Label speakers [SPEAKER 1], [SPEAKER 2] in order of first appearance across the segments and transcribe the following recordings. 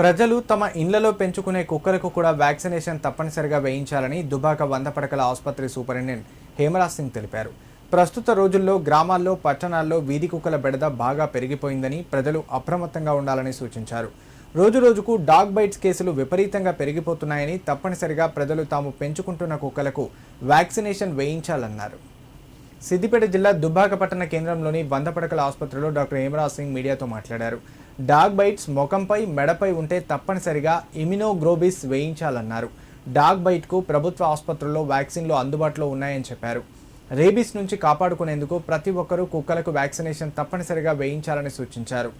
[SPEAKER 1] ప్రజలు తమ ఇళ్ళలో పెంచుకునే కుక్కలకు కూడా వ్యాక్సినేషన్ తప్పనిసరిగా వేయించాలని దుబాక వంద పడకల ఆసుపత్రి సూపరింటెండెంట్ హేమరాజ్ సింగ్ తెలిపారు. ప్రస్తుత రోజుల్లో గ్రామాల్లో పట్టణాల్లో వీధి కుక్కల బెడద బాగా పెరిగిపోయిందని ప్రజలు అప్రమత్తంగా ఉండాలని సూచించారు. రోజు రోజుకు డాగ్ బైట్స్ కేసులు విపరీతంగా పెరిగిపోతున్నాయని తప్పనిసరిగా ప్రజలు తాము పెంచుకుంటున్న కుక్కలకు వ్యాక్సినేషన్ వేయించాలన్నారు. సిద్దిపేట జిల్లా దుబ్బాక పట్టణ కేంద్రంలోని వంద పడకల ఆసుపత్రిలో డాక్టర్ హేమరాజ్ సింగ్ మీడియాతో మాట్లాడారు. డాగ్ బైట్స్ ముఖంపై మెడపై ఉంటే తప్పనిసరిగా ఇమ్యునోగ్లోబిస్ వేయించాలన్నారు. డాగ్ బైట్కు ప్రభుత్వ ఆసుపత్రుల్లో వ్యాక్సిన్లు అందుబాటులో ఉన్నాయని చెప్పారు. రేబీస్ నుంచి కాపాడుకునేందుకు ప్రతి ఒక్కరూ కుక్కలకు వ్యాక్సినేషన్ తప్పనిసరిగా వేయించాలని సూచించారు.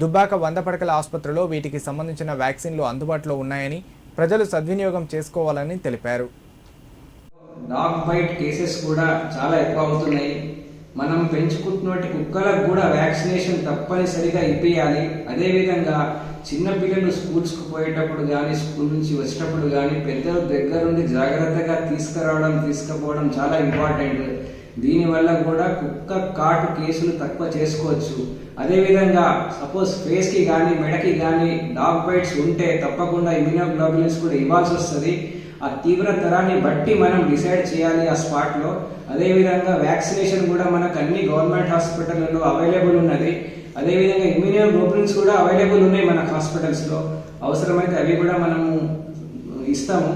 [SPEAKER 1] దుబ్బాక వంద పడకల ఆసుపత్రిలో వీటికి సంబంధించిన వ్యాక్సిన్లు అందుబాటులో ఉన్నాయని ప్రజలు సద్వినియోగం చేసుకోవాలని తెలిపారు.
[SPEAKER 2] డాగ్ బైట్ కేసెస్ కూడా చాలా ఎక్కువ అవుతున్నాయి. మనం పెంచుకుంటున్నటువంటి కుక్కలకు కూడా వ్యాక్సినేషన్ తప్పనిసరిగా ఇప్పియాలి. అదేవిధంగా చిన్నపిల్లలు స్కూల్స్కు స్కూల్స్కి పోయేటప్పుడు కానీ స్కూల్ నుంచి వచ్చేటప్పుడు కానీ పెద్దల దగ్గరుండి జాగ్రత్తగా తీసుకురావడం తీసుకుపోవడం చాలా ఇంపార్టెంట్. దీనివల్ల కూడా కుక్క కాటు కేసులు తక్కువ చేసుకోవచ్చు. అదేవిధంగా సపోజ్ ఫేస్కి కానీ మెడకి కానీ డాగ్ బైట్స్ ఉంటే తప్పకుండా ఇమ్యూనోగ్లోబులిన్స్ కూడా ఇవ్వాల్సి వస్తుంది ఆ తీవ్రతరాన్ని బట్టి మనం డిసైడ్ చేయాలి ఆ స్పాట్లో. అదేవిధంగా వ్యాక్సినేషన్ కూడా మనకు అన్ని గవర్నమెంట్ హాస్పిటల్లో అవైలబుల్ ఉన్నది. అదేవిధంగా ఇమ్యూనోగ్లోబులిన్స్ కూడా అవైలబుల్ ఉన్నాయి మన హాస్పిటల్స్లో. అవసరమైతే అవి కూడా మనము ఇస్తాము.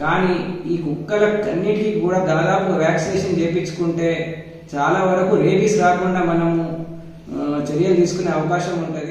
[SPEAKER 2] కానీ ఈ కుక్కలన్నిటికీ కూడా దాదాపు వ్యాక్సినేషన్ చేయించుకుంటే చాలా వరకు రేబీస్ రాకుండా మనము చర్యలు తీసుకునే అవకాశం ఉంటుంది.